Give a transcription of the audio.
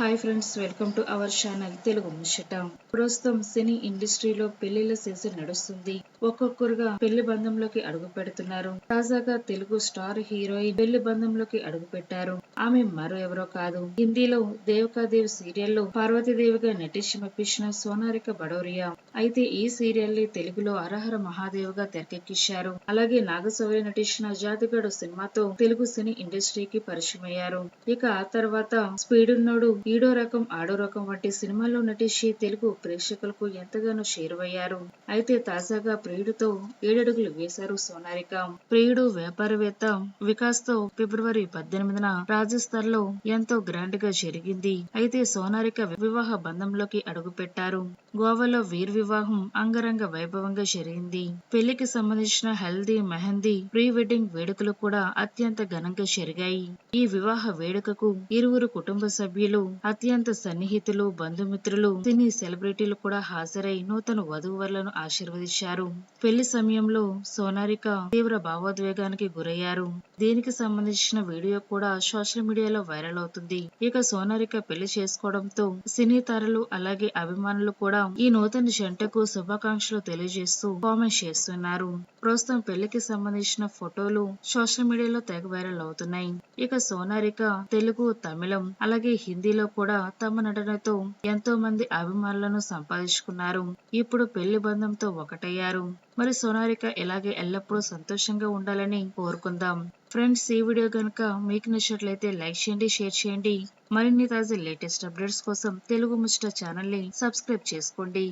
Hi friends welcome to our channel Telugu ముచ్చట ప్రస్తుతం సినీ ఇండస్ట్రీలో పెళ్ళిళ్ళ సీజన్ నడుస్తుంది. ఒక్కొక్కరుగా పెళ్ళి బంధంలోకి అడుగు పెడుతున్నారు. తాజాగా తెలుగు స్టార్ హీరోయిన్ పెళ్ళి బంధంలోకి అడుగు పెట్టారు. ఆమె మరో ఎవరో కాదు. హిందీలో దేవకాదేవ్ సీరియల్లో పార్వతీదేవిగా నటించి మెప్పించిన సోనారిక బడోరియా. అయితే ఈ సీరియల్ని తెలుగులో అరహర మహాదేవ్గా తెరకెక్కించారు. అలాగే నాగశౌర్య నటించిన జాతిగడు సినిమాతో తెలుగు సినీ ఇండస్ట్రీకి పరిచయం అయ్యారు ఇక ఆ తర్వాత స్పీడ్ ఉన్నోడు ఈడో రకం ఆడో రకం వంటి సినిమాల్లో నటించి తెలుగు ప్రేక్షకులకు ఎంతగానో చేరువయ్యారు. అయితే తాజాగా ప్రియుడితో ఏడడుగులు వేశారు సోనారిక. ప్రియుడు వ్యాపారవేత్త వికాస్తో ఫిబ్రవరి పద్దెనిమిదిన రాజస్థాన్లో ఎంతో గ్రాండ్గా జరిగింది. అయితే సోనారిక వివాహ బంధంలోకి అడుగుపెట్టారు. గోవాలో వీర్ వివాహం అంగరంగ వైభవంగా జరిగింది. పెళ్ళికి సంబంధించిన హెల్దీ మెహందీ ప్రీ వెడ్డింగ్ వేడుకలు కూడా అత్యంత ఘనంగా జరిగాయి. ఈ వివాహ వేడుకకు ఇరువురు కుటుంబ సభ్యులు అత్యంత సన్నిహితులు బంధుమిత్రులు సినీ సెలబ్రిటీలు కూడా హాజరై నూతన వధూవరులను ఆశీర్వదించారు. పెళ్ళి సమయంలో సోనారిక తీవ్ర భావోద్వేగానికి గురయ్యారు. దీనికి సంబంధించిన వీడియో కూడా సోషల్ మీడియాలో వైరల్ అవుతుంది. ఇక సోనారిక పెళ్ళి చేసుకోవడంతో సినీ తారలు అలాగే అభిమానులు కూడా ఈ నూతన జంటకు శుభాకాంక్షలు తెలియజేస్తూ కామెంట్స్ చేస్తున్నారు. ప్రస్తుతం పెళ్ళికి సంబంధించిన ఫోటోలు సోషల్ మీడియాలో తెగ వైరల్ అవుతున్నాయి. ఇక సోనారిక తెలుగు తమిళం అలాగే హిందీలో కూడా తమ నటనతో ఎంతో మంది అభిమానులను సంపాదించుకున్నారు. ఇప్పుడు పెళ్ళి బంధంతో ఒకటయ్యారు. మరి సోనారిక ఇలాగే ఎల్లప్పుడూ సంతోషంగా ఉండాలని కోరుకుందాం. ఫ్రెండ్స్ ఈ వీడియో కనుక మీకు నచ్చినట్లయితే లైక్ చేయండి షేర్ చేయండి. మరిన్ని తాజా లేటెస్ట్ అప్డేట్స్ కోసం తెలుగు ముచ్చట ఛానల్ని సబ్స్క్రైబ్ చేసుకోండి.